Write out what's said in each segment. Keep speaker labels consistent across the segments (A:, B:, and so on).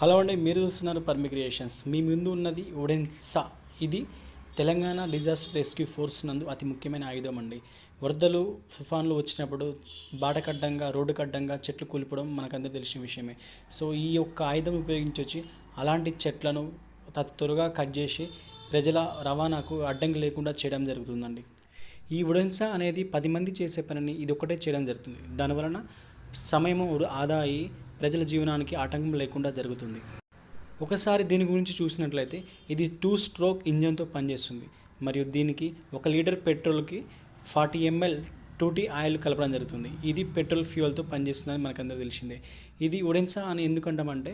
A: Hello అండి మీరు చూస్తున్నారు పర్మి క్రియేషన్స్ మీ ముందు ఉన్నది ఒడెన్సా ఇది తెలంగాణ డిజాస్టర్ రెస్క్యూ ఫోర్స్ నందు అతి ముఖ్యమైన ఆయుధం అండి. వరదలు తుఫాన్లు వచ్చినప్పుడు బాటకడ్డంగా రోడ్డు కడ్డంగా చెట్లు కూలిపోవడం మనకందరూ తెలిసిన విషయమే. సో ఈ యొక్క ఆయుధం ఉపయోగించి వచ్చి అలాంటి చెట్లను అతి త్వరగా కట్ చేసి ప్రజల రవాణాకు అడ్డంకి లేకుండా చేయడం జరుగుతుందండి. ఈ ఉడెన్సా అనేది పది మంది చేసే పనిని ఇది ఒకటే చేయడం జరుగుతుంది. దానివలన సమయం ఆదా అయ్యి ప్రజల జీవనానికి ఆటంకం లేకుండా జరుగుతుంది. ఒకసారి దీని గురించి చూసినట్లయితే ఇది టూ స్ట్రోక్ ఇంజన్తో పనిచేస్తుంది. మరియు దీనికి ఒక లీటర్ పెట్రోల్కి ఫార్టీ ఎంఎల్ టూటీ ఆయిల్ కలపడం జరుగుతుంది. ఇది పెట్రోల్ ఫ్యూయల్తో పనిచేస్తుందని మనకందరూ తెలిసిందే. ఇది ఉడెన్సా అని ఎందుకంటామంటే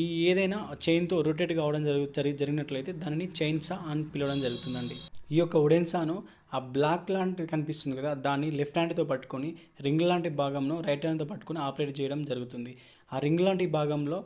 A: ఈ ఏదైనా చైన్తో రొటేట్ కావడం జరుగు జరిగినట్లయితే దానిని చైన్సా అని పిలవడం జరుగుతుందండి. ఈ యొక్క ఉడెన్సాను ఆ బ్లాక్ లాంటిది కనిపిస్తుంది కదా దాన్ని లెఫ్ట్ హ్యాండ్తో పట్టుకొని రింగ్ లాంటి భాగంను రైట్ హ్యాండ్తో పట్టుకొని ఆపరేట్ చేయడం జరుగుతుంది. ఆ రింగ్ లాంటి భాగంలో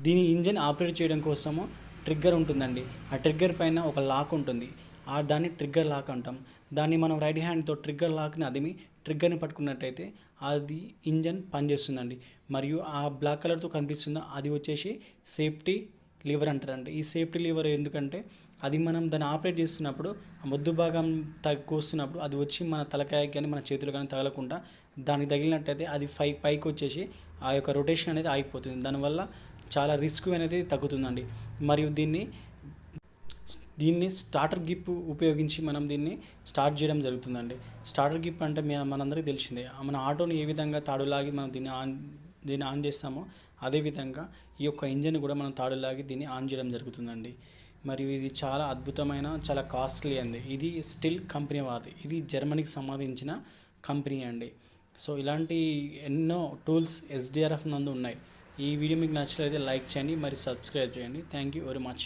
A: దీని ఇంజిన్ ఆపరేట్ చేయడం కోసము ట్రిగ్గర్ ఉంటుందండి. ఆ ట్రిగ్గర్ పైన ఒక లాక్ ఉంటుంది. ఆ దాన్ని ట్రిగ్గర్ లాక్ అంటాం. దాన్ని మనం రైట్ హ్యాండ్తో ట్రిగ్గర్ లాక్ని అదిమి ట్రిగ్గర్ని పట్టుకున్నట్టయితే అది ఇంజన్ పనిచేస్తుందండి. మరియు ఆ బ్లాక్ కలర్తో కనిపిస్తుందో అది వచ్చేసి సేఫ్టీ లివర్ అంటారండి. ఈ సేఫ్టీ లివర్ ఎందుకంటే అది మనం దాన్ని ఆపరేట్ చేస్తున్నప్పుడు ఆ మొద్దు భాగం తగ్గొస్తున్నప్పుడు అది వచ్చి మన తలకాయకి కానీ మన చేతులు కానీ తగలకుండా దానికి తగిలినట్టయితే అది పై పైకి వచ్చేసి ఆ యొక్క రొటేషన్ అనేది ఆగిపోతుంది. దానివల్ల చాలా రిస్క్ అనేది తగ్గుతుందండి. మరియు దీన్ని దీన్ని స్టార్టర్ గిప్ ఉపయోగించి మనం దీన్ని స్టార్ట్ చేయడం జరుగుతుందండి. స్టార్టర్ గిప్ అంటే మనందరికీ తెలిసిందే. మన ఆటోని ఏ విధంగా తాడులాగి మనం దీన్ని ఆన్ దీన్ని ఆన్ చేస్తామో అదేవిధంగా ఈ యొక్క ఇంజన్ కూడా మనం తాడులాగి దీన్ని ఆన్ చేయడం జరుగుతుందండి. మరియు ఇది చాలా అద్భుతమైన చాలా కాస్ట్లీ అండి. ఇది స్టిల్ కంపెనీ వారిది. ఇది జర్మనీకి సంబంధించిన కంపెనీ అండి. సో ఇలాంటి ఎన్నో టూల్స్ ఎస్డిఆర్ఎఫ్ నందు ఉన్నాయి. ఈ వీడియో మీకు నచ్చినట్లయితే లైక్ చేయండి మరియు సబ్స్క్రైబ్ చేయండి. Thank you very much.